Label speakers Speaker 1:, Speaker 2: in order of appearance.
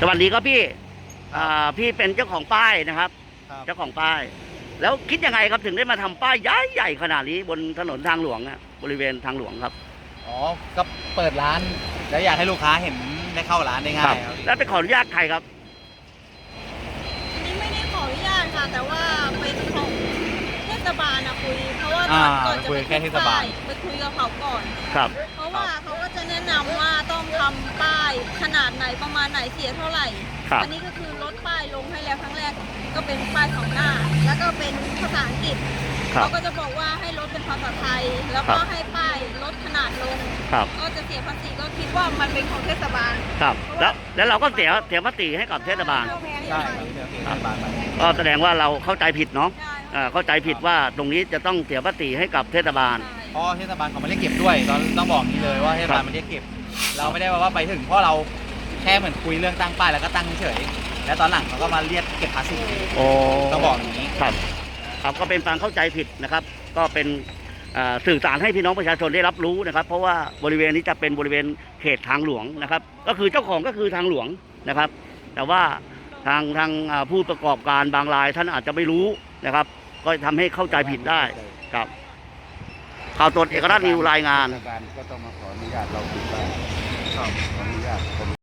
Speaker 1: สวัสดีครับพี่อ่าพี่เป็นเจ้าของป้ายนะครับ
Speaker 2: ครับ
Speaker 1: เจ้าของป้าย แล้วคิดยังไงครับถึงได้มาทำป้ายใหญ่ใหญ่ๆขนาดนี้บนถนนทางหลวงอะบริเวณทางหลวงครับ
Speaker 2: อ๋อก็เปิดร้านแล้วอยากให้ลูกค้าเห็นได้เข้าร้านได้ง่ายครับ
Speaker 1: แล้วไปขออนุญาตใครครับ
Speaker 3: อันนี้ไม่ได้ขออนุญาตค่ะ แต่ว่าเป็นของเทศบาลนะคุย เพราะว่า
Speaker 2: อ่า
Speaker 3: ก่อนจะ
Speaker 2: คุย
Speaker 3: ไป
Speaker 2: แค่เทศบาล
Speaker 3: ไปคุยกับเขาก่อน
Speaker 1: ครับ
Speaker 3: เพราะว่าเขาก็จะแนะนำว่าต้องทำป้ายขนาด ไหนประมาณไหนเสียเท่าไหร่
Speaker 1: ครับ
Speaker 3: อันี้ก็คือลดป้ายลงให้แล้วครั้งแรกก็เป็นป้ายสองหน้า แล้วก็เป็นภาษาอังกฤษ
Speaker 1: ครับ
Speaker 3: เขาก็จะบอกว่าให้ลดเป็นภาษาไทย แล้วก็
Speaker 1: ครับ
Speaker 3: ให้ป้ายลดขนาดลง
Speaker 1: ครับ
Speaker 3: ก็จะเสียภาษีก็คิดว่ามันเป็นของเทศบาล
Speaker 1: ครับ แล้วแล้วเราก็เสียเสียภาษีให้กับเทศบาล
Speaker 3: แพง
Speaker 2: ใช่
Speaker 3: ไป
Speaker 2: ครับเทศบาลไป
Speaker 1: ก็แสดงว่าเราเข้าใจผิดเนาะ
Speaker 3: ใช่
Speaker 1: อ่าเข้าใจผิดว่าตรงนี้จะต้องเสียภาษีให้กับเทศบาล
Speaker 3: ใช่
Speaker 2: เพราะเทศบาลเขาไม่ได้เก็บด้วยตอนต้องบอกนี้เลยว่าเทศบาลไม่ได้เก็บ เราไม่ได้ว่าไปถึงเพราะเรา แค่เหมือนคุยเรื่องตั้งป้ายแล้วก็ตั้งเฉยๆแล้วตอนหลังเขาก็มาเรียกเก็บภาษี
Speaker 1: โอ้
Speaker 2: ต้องบอกอย่างนี้
Speaker 1: ครับครับก็เป็นการเข้าใจผิดนะครับ ก็เป็นอ่าสื่อสารให้พี่น้องประชาชนได้รับรู้นะครับ เพราะว่าบริเวณนี้จะเป็นบริเวณเขตทางหลวงนะครับ ก็คือเจ้าของก็คือทางหลวงนะครับ แต่ว่าทางทางอ่าผู้ประกอบการบางรายท่านอาจจะไม่รู้นะครับ ก็ทำให้เข้าใจผิดได้ครับข่าวตรวจเอกราชนิวรายงาน
Speaker 4: เทศบาลก็ต้องมาขออนุญาตเราติดป้ายขออนุญาต